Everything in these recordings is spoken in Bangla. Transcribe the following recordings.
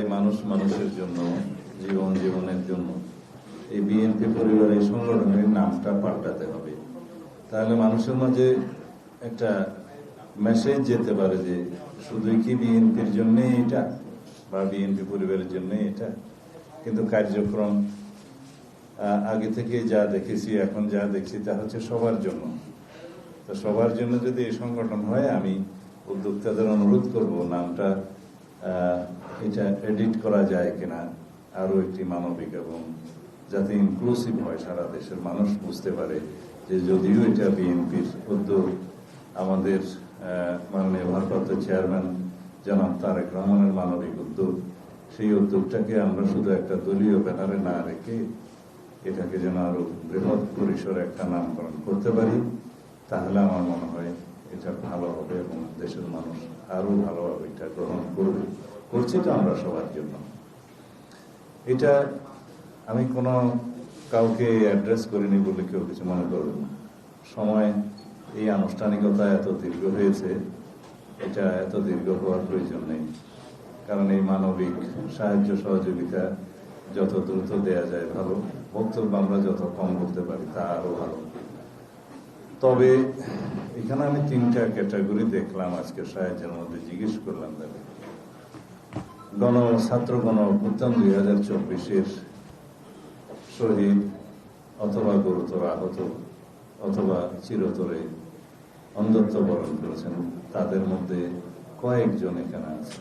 চাই মানুষ, মানুষের জন্য, জীবন, জীবনের জন্য। এই বিএনপি পরিবার এই সংগঠনের নামটা পাল্টাতে হবে। তাহলে মানুষের মাঝে একটা মেসেজ যেতে পারে যে, শুধুই কি বিএনপির জন্য এটা? বা বিএনপি পরিবারের জন্য এটা? কিন্তু কার্যক্রম আগে থেকে যা দেখেছি, এখন যা দেখছি, তা হচ্ছে সবার জন্য। তো সবার জন্য যদি এই সংগঠন হয়, আমি উদ্যোক্তাদের অনুরোধ করব, নামটা এটা এডিট করা যায় কিনা আরও একটি মানবিক এবং যাতে ইনক্লুসিভ হয়, সারা দেশের মানুষ বুঝতে পারে যে যদিও এটা বিএনপির উদ্যোগ, আমাদের মাননীয় ভারপ্রাপ্ত চেয়ারম্যান জনাব তারেক রহমানের মানবিক উদ্যোগ, সেই উদ্যোগটাকে আমরা শুধু একটা দলীয় ব্যানারে না রেখে এটাকে যেন আরও বৃহৎ পরিসরে একটা নামকরণ করতে পারি, তাহলে আমার মনে হয় এটা ভালো হবে এবং দেশের মানুষ আরও ভালোভাবে এটা গ্রহণ করবে। করছি তো আমরা সবার জন্য। এটা আমি কোনো কাউকে অ্যাড্রেস করিনি বলে কেউ কিছু মনে করবেন না। সময় এই আনুষ্ঠানিকতা এত দীর্ঘ হয়েছে, এটা এত দীর্ঘ হওয়ার প্রয়োজন নেই। কারণ এই মানবিক সাহায্য সহযোগিতা যত দ্রুত দেয়া যায় ভালো, বক্তব্য আমরা যত কম করতে পারি তা আরও ভালো। তবে এখানে আমি তিনটা ক্যাটাগরি দেখলাম আজকে সাহায্যের মধ্যে জিজ্ঞেস করলাম তাদের। গণ, ছাত্র গণ অভ্যুত্থান দুই হাজার চব্বিশের শহীদ অথবা গুরুতর আহত অথবা চিরতরে অন্ধত্ব বরণ করেছেন, তাদের মধ্যে কয়েকজন এখানে আছে।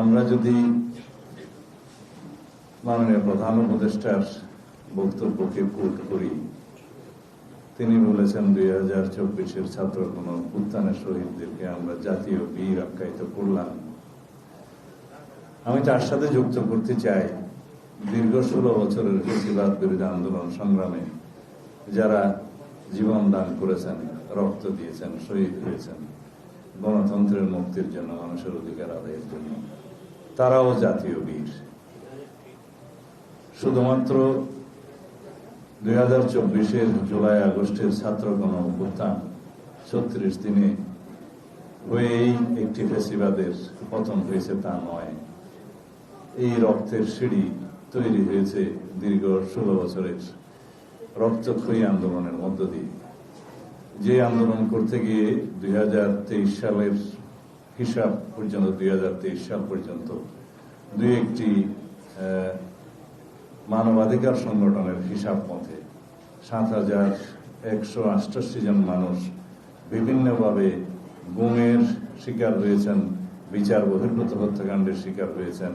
আমরা যদি মাননীয় প্রধান উপদেষ্টার বক্তব্যকে কোট করি, তিনি বলেছেন দুই হাজার চব্বিশের ছাত্র কোন উত্থানের শহীদদেরকে আমরা জাতীয় বীর আখ্যায়িত করলাম। আমি তার সাথে যুক্ত করতে চাই। দীর্ঘ ষোলো বছরের প্রতিবাদ বিরোধী আন্দোলন সংগ্রামে যারা জীবন দান করেছেন, রক্ত দিয়েছেন, শহীদ হয়েছেন, গণতন্ত্রের মুক্তির জন্য, মানুষের অধিকার আদায়ের জন্য, তারাও জাতীয় বীর। শুধুমাত্র দুই হাজার চব্বিশের জুলাই আগস্টের ছাত্র গণ অভ্যুত্থান ছত্রিশ দিনে হয়েই একটি ফেসিবাদের পতন হয়েছে তা নয়। এই রক্তের সিঁড়ি তৈরি হয়েছে দীর্ঘ ষোলো বছরের রক্তক্ষয়ী আন্দোলনের মধ্য দিয়ে। যে আন্দোলন করতে গিয়ে দুই হাজার তেইশ সালের হিসাব পর্যন্ত দু হাজার তেইশ সাল পর্যন্ত দুই একটি মানবাধিকার সংগঠনের হিসাব মতে সাত হাজার একশো আটাশি জন মানুষ বিভিন্নভাবে গুমের শিকার হয়েছেন, বিচার বহির্ভূত হত্যাকাণ্ডের শিকার হয়েছেন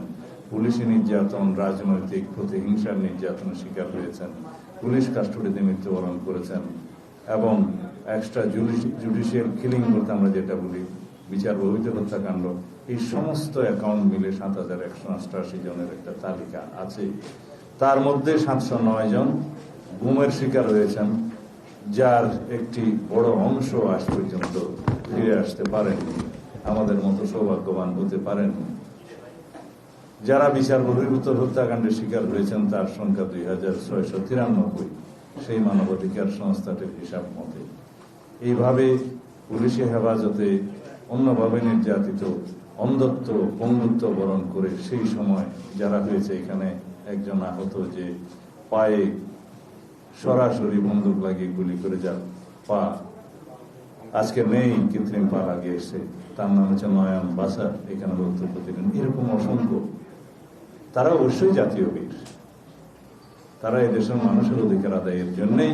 পুলিশি নির্যাতন, রাজনৈতিক প্রতিহিংসার নির্যাতনের শিকার হয়েছেন, পুলিশ কাস্টডিতে মৃত্যুবরণ করেছেন এবং এক্সট্রা জুডিশিয়াল কিলিং বলতে আমরা যেটা বলি, বিচার বহির্ভূত হত্যাকাণ্ড, এই সমস্ত অ্যাকাউন্ট মিলে সাত হাজার একশো অষ্টআশি জনের একটা তালিকা আছে। তার মধ্যে সাতশো নয় জন গুমের শিকার হয়েছেন, যার একটি বড় অংশ আজ পর্যন্ত ফিরে আসতে পারেননি, আমাদের মতো সৌভাগ্যবান হতে পারেননি। যারা বিচার বহির্ভূত হত্যাকাণ্ডের শিকার হয়েছেন, তার সংখ্যা দুই হাজার ছয়শো তিরানব্বই। সেই মানবাধিকার সংস্থাটির হিসাব মতে এইভাবে পুলিশি হেফাজতে অন্যভাবে নির্যাতিত, অন্ধত্ব, পঙ্গুত্ব বরণ করে সেই সময় যারা হয়েছে এখানে একজন আহত যে পায়ে সরাসরি বন্দুক লাগিয়ে গুলি করে যার পা আজকে নেই কৃত্রিম পা লাগিয়ে এসে তার নাম হচ্ছে নয়ন বাসার, এখানে বক্তব্য দিলেন। এরকম অসংখ্য তারা অবশ্যই জাতীয় বীর। তারা এদেশের মানুষের অধিকার আদায়ের জন্যই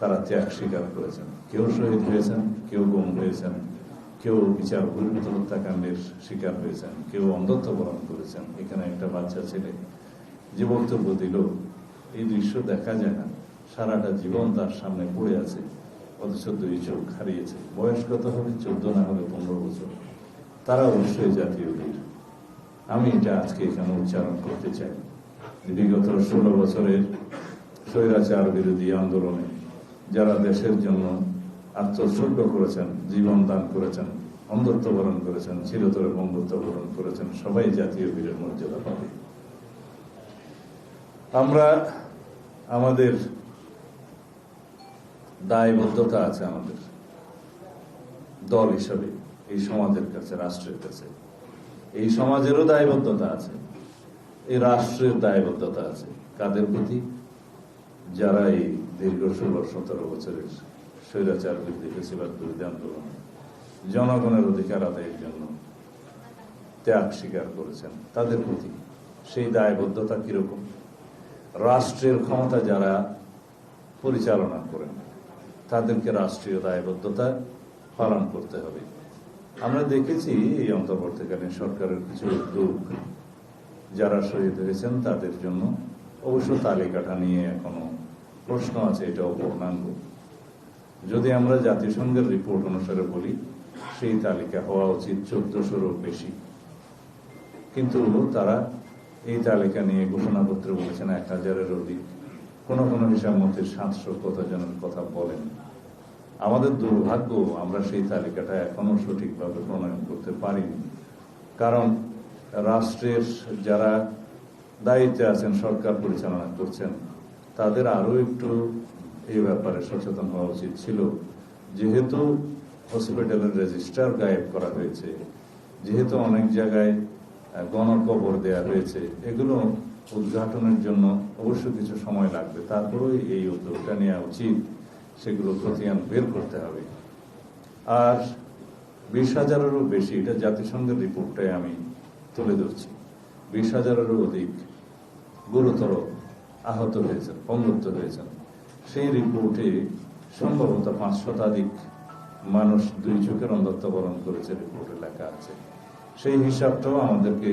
তারা ত্যাগ স্বীকার করেছেন। কেউ শহীদ হয়েছেন, কেউ গুম হয়েছেন, কেউ বিচার বহির্ভূত হত্যাকাণ্ডের শিকার হয়েছেন, কেউ অন্ধত্ব বরণ করেছেন। এখানে একটা বাচ্চা ছেলে যে বক্তব্য দিল, এই দৃশ্য দেখা যায় না। সারাটা জীবন তার সামনে পড়ে আছে, অথচ দুই চোখ হারিয়েছে। বয়স কত হবে? চোদ্দ না হলে পনেরো বছর। তারা অবশ্যই জাতীয় বীর। আমি এটা আজকে এখানে উচ্চারণ করতে চাই। বিগত ষোলো বছরের স্বৈরাচার বিরোধী আন্দোলনে যারা দেশের জন্য আত্মোৎসর্গ করেছেন, জীবন দান করেছেন, অন্ধত্ব বরণ করেছেন, চিরতরে বন্ধুত্ব বরণ করেছেন, সবাই জাতীয় বীরের মর্যাদা পাবে। আমরা আমাদের দায়বদ্ধতা আছে আমাদের দল হিসাবে, এই সমাজের কাছে, রাষ্ট্রের কাছে। এই সমাজেরও দায়বদ্ধতা আছে, এই রাষ্ট্রের দায়বদ্ধতা আছে। কাদের প্রতি? যারা এই দীর্ঘ ষোলো, সতেরো বছরের স্বৈরাচার বিরুদ্ধে ফেসিবাদ বিরুদ্ধে আন্দোলন, জনগণের অধিকার আদায়ের জন্য ত্যাগ স্বীকার করেছেন, তাদের প্রতি সেই দায়বদ্ধতা কীরকম? রাষ্ট্রের ক্ষমতা যারা পরিচালনা করেন, তাদেরকে রাষ্ট্রীয় দায়বদ্ধতা পালন করতে হবে। আমরা দেখেছি এই অন্তর্বর্তীকালীন সরকারের কিছু উদ্যোগ। যারা শহীদ হয়েছেন, তাদের জন্য অবশ্য তালিকাটা নিয়ে এখনও প্রশ্ন আছে এটা অপূর্ণাঙ্গ যদি আমরা জাতিসংঘের রিপোর্ট অনুসারে বলি, সেই তালিকা হওয়া উচিত চোদ্দশোরও বেশি। কিন্তু তারা এই তালিকা নিয়ে ঘোষণাপত্রে বলেছেন, এক হাজারের অধিক। কোনো কোনো হিসাব মতে সাতশো কতজনের কথা বলেন। আমাদের দুর্ভাগ্য, আমরা সেই তালিকাটা এখনও সঠিকভাবে প্রণয়ন করতে পারিনি। কারণ রাষ্ট্রের যারা দায়িত্বে আছেন, সরকার পরিচালনা করছেন, তাদের আরও একটু এই ব্যাপারে সচেতন হওয়া উচিত ছিল। যেহেতু হসপিটালের রেজিস্টার গায়েব করা হয়েছে, যেহেতু অনেক জায়গায় গণকবর দেয়া হয়েছে, এগুলো উদ্ঘাটনের জন্য অবশ্য কিছু সময় লাগবে। তারপরেও এই উদ্যোগটা নেওয়া উচিত। সেগুলো খতিয়ান বের করতে হবে। আর বিশ হাজারেরও বেশি, এটা জাতিসংঘের রিপোর্টটাই আমি তুলে ধরছি, বিশ হাজারেরও অধিক গুরুতর আহত হয়েছেন পঙ্গুত্ব হয়েছেন। সেই রিপোর্টে সম্ভবত পাঁচ শতাধিক মানুষ দুই চোখের অন্ধত্ব বরণ করেছে রিপোর্টে লেখা আছে। সেই হিসাবটাও আমাদেরকে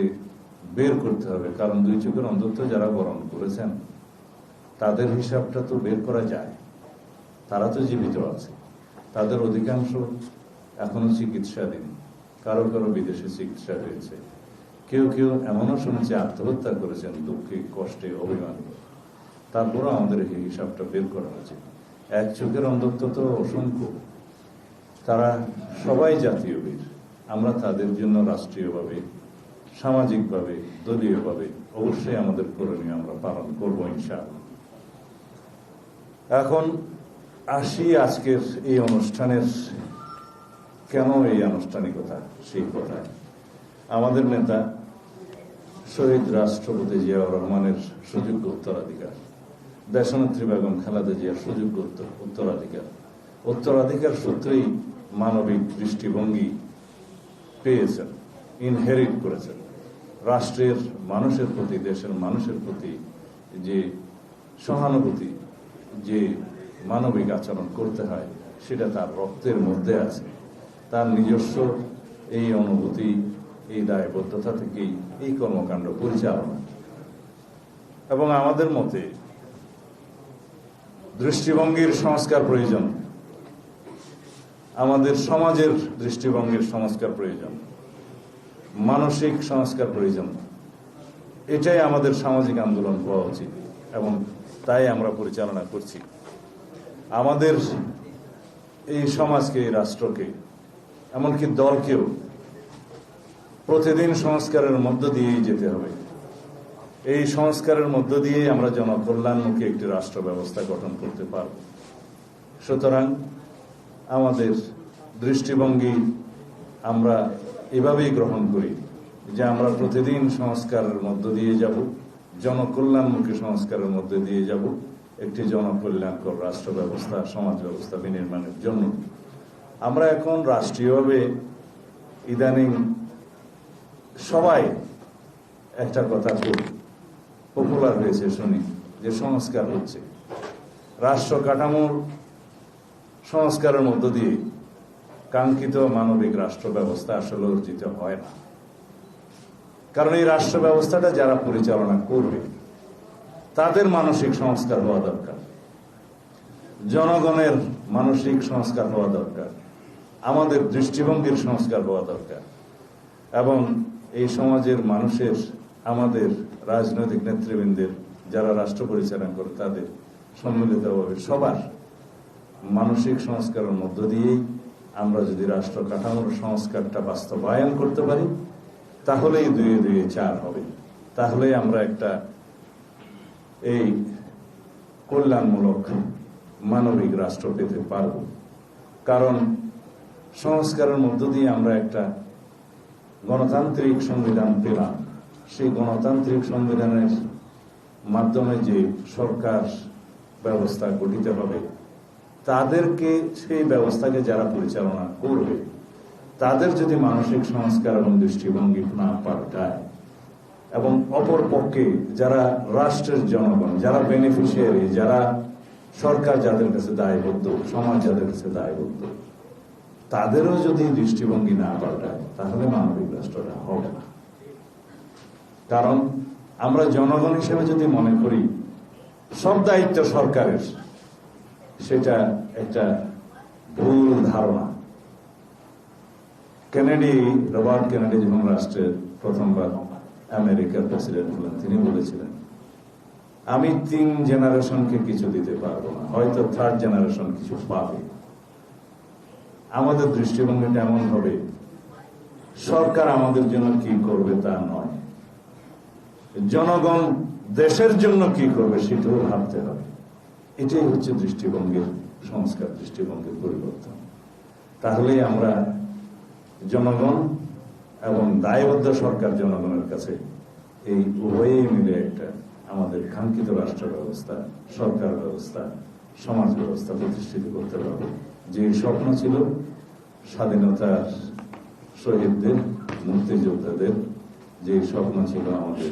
বের করতে হবে, কারণ দুই চোখের অন্ধত্ব যারা বরণ করেছেন, তাদের হিসাবটা তো বের করা যায়। তারা তো জীবিত আছে। তাদের অধিকাংশ এখনও চিকিৎসাধীন। কারও কারও বিদেশে চিকিৎসা হয়েছে। কেউ কেউ এমনও শুনেছে, আত্মহত্যা করেছেন, দুঃখে, কষ্টে, অভিমানে। তারপরও আমাদের এই হিসাবটা বের করা উচিত এক চোখের অন্ধত্ব তো অসংখ্য। তারা সবাই জাতীয় বীর। আমরা তাদের জন্য রাষ্ট্রীয়ভাবে, সামাজিকভাবে, দলীয়ভাবে অবশ্যই আমাদের করণীয় আমরা পালন করব ইনশাআল্লাহ। এখন আসি আজকের এই অনুষ্ঠানের কেন এই আনুষ্ঠানিকতা? সেই কথায় আমাদের নেতা শহীদ রাষ্ট্রপতি জিয়াউর রহমানের সুযোগ্য উত্তরাধিকার দেশনেত্রী বেগম খালেদা জিয়ার সুযোগ্য উত্তরাধিকার। উত্তরাধিকার সূত্রেই মানবিক দৃষ্টিভঙ্গি পেয়েছেন ইনহেরিট করেছেন। রাষ্ট্রের মানুষের প্রতি, দেশের মানুষের প্রতি যে সহানুভূতি, যে মানবিক আচরণ করতে হয়, সেটা তার রক্তের মধ্যে আছে। তার নিজস্ব এই অনুভূতি, এই দায়বদ্ধতা থেকেই এই কর্মকাণ্ড পরিচালনা। এবং আমাদের মতে দৃষ্টিভঙ্গির সংস্কার প্রয়োজন। আমাদের সমাজের দৃষ্টিভঙ্গির সংস্কার প্রয়োজন। মানসিক সংস্কার প্রয়োজন। এটাই আমাদের সামাজিক আন্দোলন হওয়া উচিত এবং তাই আমরা পরিচালনা করছি। আমাদের এই সমাজকে, এই রাষ্ট্রকে, এমনকি দলকেও প্রতিদিন সংস্কারের মধ্য দিয়েই যেতে হবে। এই সংস্কারের মধ্য দিয়েই আমরা জনকল্যাণমুখী একটি রাষ্ট্র ব্যবস্থা গঠন করতে পারব। সুতরাং আমাদের দৃষ্টিভঙ্গি আমরা এভাবেই গ্রহণ করি যে আমরা প্রতিদিন সংস্কারের মধ্য দিয়ে যাব, জনকল্যাণমুখী সংস্কারের মধ্যে দিয়ে যাব। একটি জনকল্যাণকর রাষ্ট্র ব্যবস্থা সমাজ ব্যবস্থা বিনির্মাণের জন্য। আমরা এখন রাষ্ট্রীয়ভাবে ইদানিং সবাই একটা কথা খুব পপুলার হয়েছে শুনি, যে সংস্কার হচ্ছে। রাষ্ট্র কাঠামোর সংস্কারের মধ্য দিয়ে কাঙ্ক্ষিত মানবিক রাষ্ট্র ব্যবস্থা আসলে অর্জিত হয় না। কারণ এই রাষ্ট্র ব্যবস্থাটা যারা পরিচালনা করবে তাদের মানসিক সংস্কার হওয়া দরকার। জনগণের মানসিক সংস্কার হওয়া দরকার। আমাদের দৃষ্টিভঙ্গির সংস্কার হওয়া দরকার। এবং এই সমাজের মানুষের, আমাদের রাজনৈতিক নেতৃবৃন্দের যারা রাষ্ট্র পরিচালনা করে, তাদের সম্মিলিতভাবে সবার মানসিক সংস্কারের মধ্য দিয়েই আমরা যদি রাষ্ট্র কাঠামোর সংস্কারটা বাস্তবায়ন করতে পারি, তাহলেই দুয়ে দুয়ে চার হবে। তাহলেই আমরা একটা এই কল্যাণমূলক মানবিক রাষ্ট্র পেতে পারব। কারণ সংস্কারের মধ্য দিয়ে আমরা একটা গণতান্ত্রিক সংবিধান পেলাম। সেই গণতান্ত্রিক সংবিধানের মাধ্যমে যে সরকার ব্যবস্থা গঠিত হবে, তাদেরকে সেই ব্যবস্থাকে যারা পরিচালনা করবে, তাদের যদি মানসিক সংস্কার এবং দৃষ্টিভঙ্গি না পাল্টায় এবং অপর পক্ষে যারা রাষ্ট্রের জনগণ, যারা বেনিফিশিয়ারি যারা সরকার যাদের কাছে দায়বদ্ধ, সমাজ যাদের কাছে দায়বদ্ধ, তাদেরও যদি দৃষ্টিভঙ্গি না পাল্টায়, তাহলে মানবিক রাষ্ট্রটা হবে না। কারণ আমরা জনগণ হিসেবে যদি মনে করি, সব দায়িত্ব সরকারের, সেটা একটা ভুল ধারণা। কেনেডি, রবার্ট কেনেডি যখন রাষ্ট্রের প্রথমবার আমেরিকার প্রেসিডেন্ট হলেন তিনি বলেছিলেন, আমি তিন জেনারেশনকে কিছু দিতে পারব না, হয়তো থার্ড জেনারেশন কিছু পাবে। আমাদের দৃষ্টিভঙ্গিটা এমন হবে, সরকার আমাদের জন্য কি করবে তা নয়। জনগণ দেশের জন্য কি করবে সেটাও ভাবতে হবে। এটাই হচ্ছে দৃষ্টিভঙ্গির সংস্কার, দৃষ্টিভঙ্গির পরিবর্তন। তাহলেই আমরা জনগণ এবং দায়বদ্ধ সরকার জনগণের কাছে এই উভয়েই মিলে একটা আমাদের কাঙ্ক্ষিত রাষ্ট্র ব্যবস্থা সরকার ব্যবস্থা, সমাজ ব্যবস্থা প্রতিষ্ঠিত করতে পারবে যে স্বপ্ন ছিল স্বাধীনতার শহীদদের, মুক্তিযোদ্ধাদের, যে স্বপ্ন ছিল আমাদের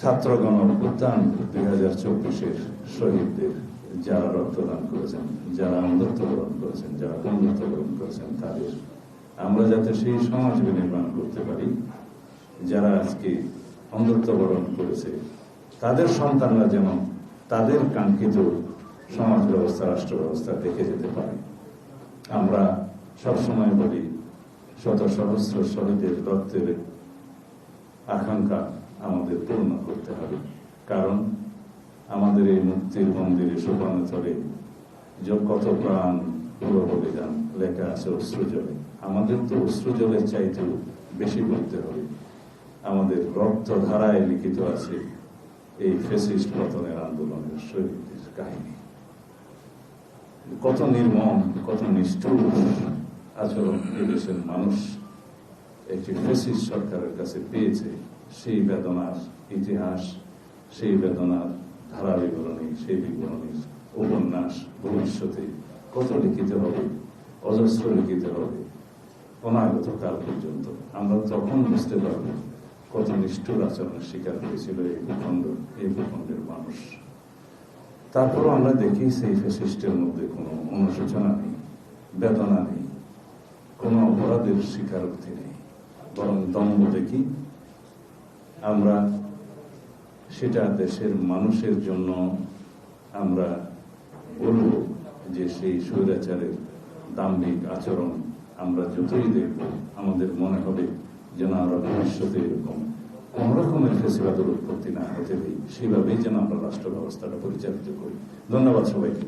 ছাত্রগণ অভ্যুত্থান দুই হাজার চব্বিশের শহীদদের যারা রক্তদান করেছেন, যারা অন্ধত্ব গ্রহণ করেছেন, যারা বন্ধুত্ব গ্রহণ করেছেন, তাদের আমরা যাতে সেই সমাজকে নির্মাণ করতে পারি, যারা আজকে অন্ধত্ব বরণ করেছে, তাদের সন্তানরা যেন তাদের কাঙ্ক্ষিত সমাজ ব্যবস্থা, রাষ্ট্র ব্যবস্থা দেখে যেতে পারে। আমরা সবসময় বলি, শত সহস্র শহীদের রক্তের আকাঙ্ক্ষা আমাদের পূর্ণ করতে হবে। কারণ আমাদের এই মুক্তির মন্দিরে সোপানতরে যে, কত প্রাণ পুরো বলিদান, লেখা আছে অশ্রু জলে। আমাদের তো অশ্রু জলের চাইতেও বেশি বলতে হবে। আমাদের রক্ত ধারায় লিখিত আছে এই ফেসিস্ট পতনের আন্দোলনের শহীদদের কাহিনী। কত নির্মম, কত নিষ্ঠুর আচরণ মানুষ একটি ফেসিস্ট সরকারের কাছে পেয়েছে। সেই বেদনার ইতিহাস, সেই বেদনার ধারা বিবরণী, সেই বিবরণীর উপন্যাস ভবিষ্যতে কত লিখিত হবে, অজস্র লিখিত হবে। অনাগত কাল পর্যন্ত। আমরা তখন বুঝতে পারব কত নিষ্ঠুর আচরণের শিকার হয়েছিল এই ভূখণ্ড, এই ভূখণ্ডের মানুষ। তারপরও আমরা দেখি সেই ফেসিস্টের মধ্যে কোনো অনুশোচনা নেই, বেদনা নেই, কোনো অপরাধের স্বীকারোক্তি নেই। বরং দম্ভ দেখি আমরা সেটা দেশের মানুষের জন্য আমরা বলব যে সেই স্বৈরাচারের দাম্ভিক আচরণ আমরা যতই দেখব, আমাদের মনে হবে যেন আমরা ভবিষ্যতে এরকম কোন রকমের ফেসিবাদের উৎপত্তি না হতে দিই। সেইভাবেই যেন আমরা রাষ্ট্র ব্যবস্থাটা পরিচালিত করি। ধন্যবাদ সবাইকে।